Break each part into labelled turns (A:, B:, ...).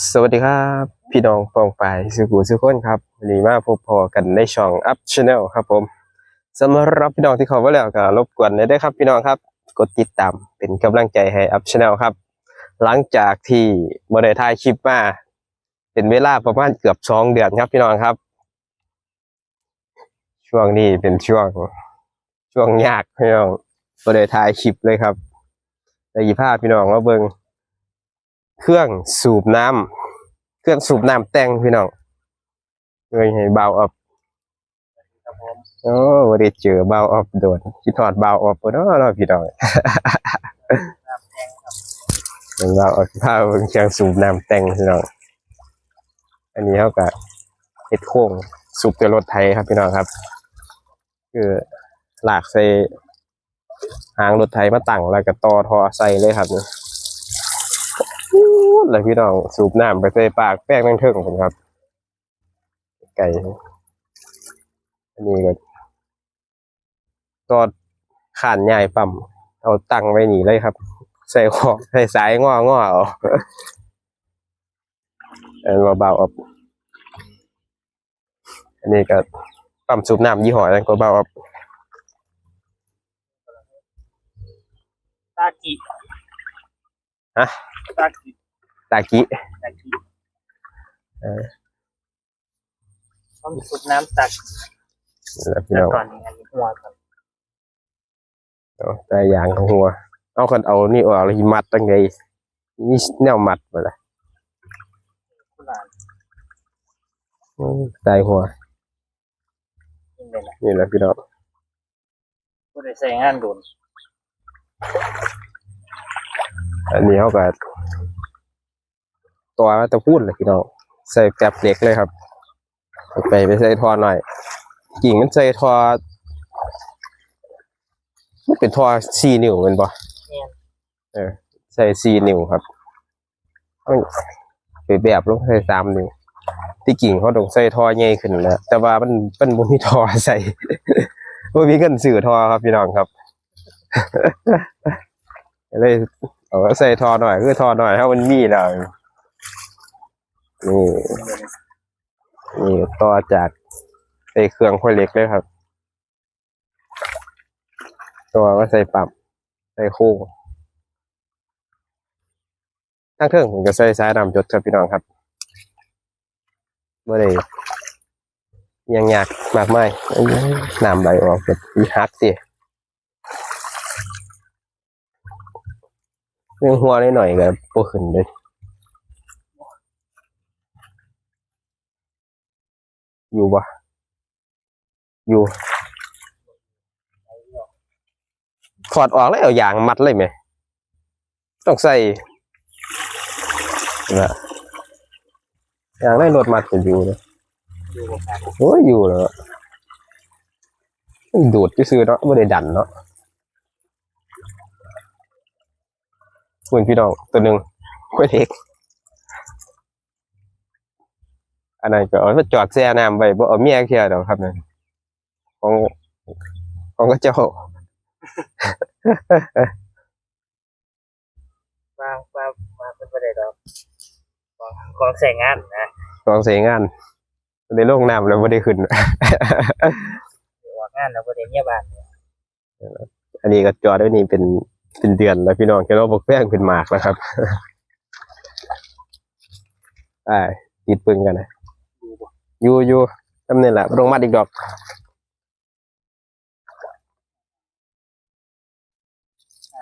A: สวัสดีครับพี่น้องปองปายสุขุสุขคนครับวันนี้มาพบพอกันในช่อง Up Channel ครับผมสำหรับพี่น้องที่เข้ามาแล้วก็รบกวนได้ด้วยครับพี่น้องครับกดติดตามเป็นกำลังใจให้ Up Channel ครับ หลังจากที่บได้ถ่ายคลิปมาเป็นเวลาประมาณเกือบสองเดือนครับพี่น้องครับ ช่วงนี้เป็นช่วง ช่วงยากพี่น้องบได้ถ่ายคลิปเลยครับแต่ยีภาพพี่น้องมาเบิ้ง เครื่องสูบน้ำเครื่องสูบน้ำแต่งพี่น้องเลยให้เบาออกโอ้วันนี้เจอเบาออกโดนคิดถอดเบาออกเนาะเนาะพี่น้องเป็นเบาออกผ้าเครื่องสูบน้ำแต่งพี่น้องอันนี้เขากับเฮ็ดโค้งสูบแต่รถไทยครับพี่น้องครับ คือหลากใส่หางรถไทยมาตั้งแล้วก็ต่อทอใส่เลยครับเนี่ยเลยพี่น้องสูบน้ำไปใส่ปากแป้งแม่งเทิงผมครับ ไก่อันนี้ก็ตอดขานใหญ่ปั๊มเอาตั้งไว้หนีเลยครับ ใส่ขอใส่สายง้อง้อเอาเอันเบาๆออกอันนี้ก็ปั๊มสูบน้ำยี่ห้อนั้นก็เบาออก
B: ตากิ
A: ฮะ
B: ตากิ
A: ตากิ
B: ตากิ
A: เออ
B: ต้องสูบน้ำตัก
A: แล้วพี่
B: แต่
A: น้อง
B: ก่อนนี้อันนี้หัวครับ
A: เอาแต่ยางของหัว เอาคนเอานี่ออกแล้วหิมัดตั้งไงนี่แนวมัดไปเลย
B: คุณหลาน
A: อืมตายหัว
B: ยิ่งเลยนะ
A: นี่แหละพี่น้อง
B: ก็ได้ใส่งานโดน
A: อันนี้เขาก็ ตัวตะพูดเลยพี่น้องใส่แกลบเหล็กเลยครับเอาไปไปใส่ทอหน่อยกิ่งมันใส่ทอมันเป็นทอสี่นิ้วเป็นปะ
B: เนี่ย
A: เออใส่สี่นิ้วครับต้องไปแบบลงใส่สามนิ้วที่กิ่งเขาต้องใส่ทอใหญ่ขึ้นแล้วแต่ว่ามันเป็นบ่มีทอใส่บ่มีเงินซื้อทอครับพี่น้องครับเลยเอาใส่ทอหน่อยคือทอหน่อยถ้ามันมีแล้ว นี่นี่ต่อจากไอเครื่องค่อยเล็กเลยครับตัวก็ใส่ปรับใส่คู่ทั้งเครื่องผมจะใส่สายดำจดครับพี่น้องครับเมื่อไดยังยากมากไม่นำไหลออกแบบมีฮักสิเรื่องหัวนิดหน่อยก็ปวขึ้นเลย อยู่ปะอยู่ถอดออกแล้วอายางมัดเลยไหม ต้องใส่นะอย่างได้รถมัดก็อยู่เลย
B: อยู่กับการ
A: โอ้ยอยู่แล้วมันดูดซื้อเนาะไม่ได้ดันเนาะคุณพี่น้องตัวหนึ่งค่อยเล็ก อันนั้นก็เอามาจอดแช่น้ำไว้บ่เอาเมียเคียดอกครับนั่นของของก็เจ้า
B: วางวางวางเป็นประเด็นดอกของของใส่งานนะ
A: ของเสียงานในโลกน้ำแล้วไม่ได้ขึ้น
B: ออกงานแล้วประเด็นเงียบบ้าน
A: อันนี้ก็จอดไว้นี่เป็นเป็นเดือนแล้วพี่น้องแค่เราบอกแป้งเป็นหมากแล้วครับอ่าติดปึงกันนะ อยู่อยู่ทำนี่แหละไม่ต้องมัดอีกดอก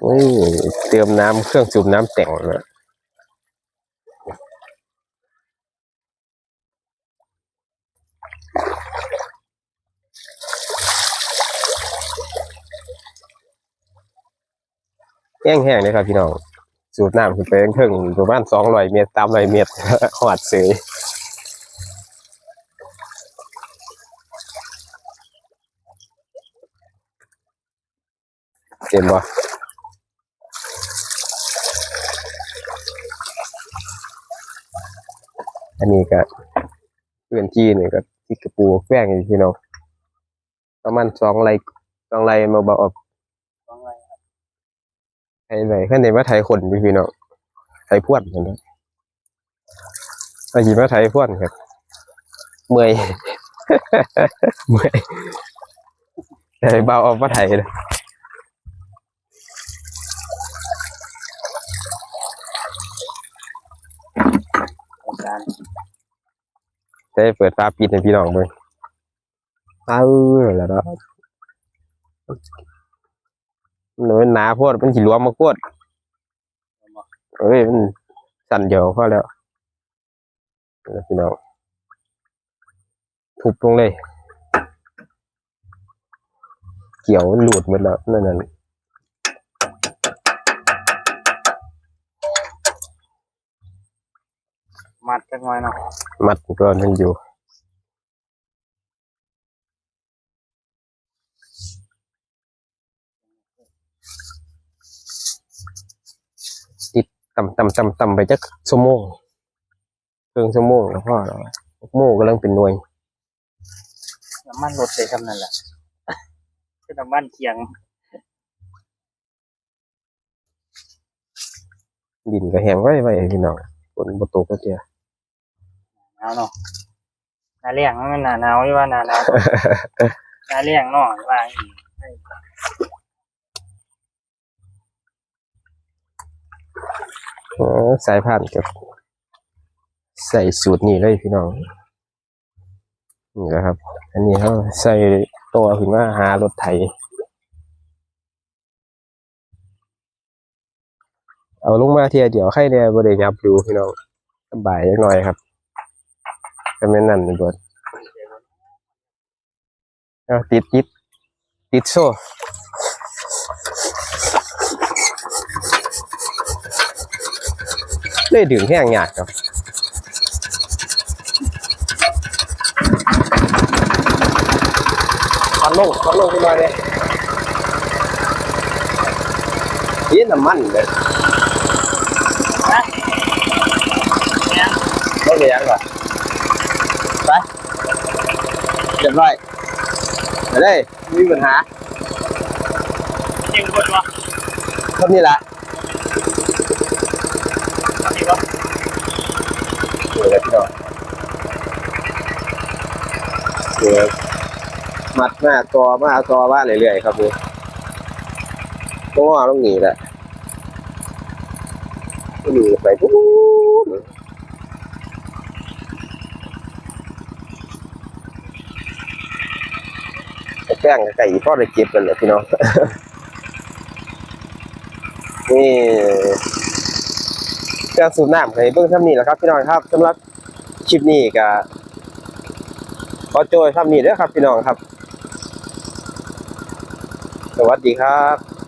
A: นี่เตรียมน้ำเครื่องสูบน้ำแต่งแล้วแห้งแห้งเลยครับพี่น้อง สูบน้ำขึ้นไปถึงประมาณสองร้อยเมตรตามร้อยเมตรหอดเสย เห็นบ่อันนี้ก็เพื่อนจีนี่ก็ที่กระปูแป้งอยู่พี่น้องประมาณสองไรสองไรมาบอกออก
B: ของอะไร
A: ไทยไหนขั้นเดมาไทยคนอยู่พี่น้องไทยพวดเห็นไหมไอาหิมาไทยพวนครับเมื่อยเมื่อยแต่เบาเอามาไทยเลย
B: ของการ
A: จะ ได้เปิดฟ้าปิดให้พี่น้องเบิ่งเออแล้วเนาะมันหนาโพดมันสิรวมมาโคตรเอ้ยมันสั่นเดียวพอแล้วพี่น้องทุบลงเลย เกี่ยวหลุดหมดแล้วนั่นน่ะ
B: มัด จักหน่อยเนาะ
A: มัดตัวนั้นอยู่ติดต่ำต่ำต่ำต่ำไปจักชั่วโมงเพิ่งชั่วโมงแล้วพ่อเราโม่กำลังเป็นหน่วย
B: น้ำมันรถเลยทำนั่นแหละคือน้ำมันเคียง
A: ดินก็แห้งไว้ไว้พี่น้องฝนบ่ตกก็เจีย
B: หนาวเนาะหนาเลี้ยงมันหนาหนาวที่ว่าหนาหนาวหนาเลี้ยงเนาะว่าอีก
A: สายผ่านกับใส่สูตรนี้เลยพี่น้องนี่แหละครับ อันนี้เขาใส่ตัวขึ้นมาหารถไถเอาลงมาเทียเดี๋ยวใครเนี่ยบ่ได้ยับดูพี่น้องสบายจักหน่อยครับ ก็แม่นนั่นนี่เบิดเอาติดติดติดโซ่ได้ดึงแห้งยากครับควันลงควันลงขึ้นมาเลยนี่น้ำมันเลย
B: นะเนี่ย
A: ไม่เลี้ยงก่อนไป เรียบร้อยไปเลยไม่มีปัญหา
B: ยิงคนวะ
A: เท่านี้ละ
B: ยิงวะ
A: เดี๋ยวเลยพี่น้องเดี๋ยวมัดมาตัวมาตัวว่าเรื่อยๆครับนี่ต้องว่าต้องหนีแหละต้องหนีไปปุ๊บ แป้งไก่พ่อได้เก็บกันเลยพี่น้องนี่เครื่องสูบน้ำให้เบิ่งทำนี่แหละครับพี่น้องครับสำหรับคลิปนี้ก็ขอโจยทำนี่ด้วยครับพี่น้องครับ สวัสดีครับ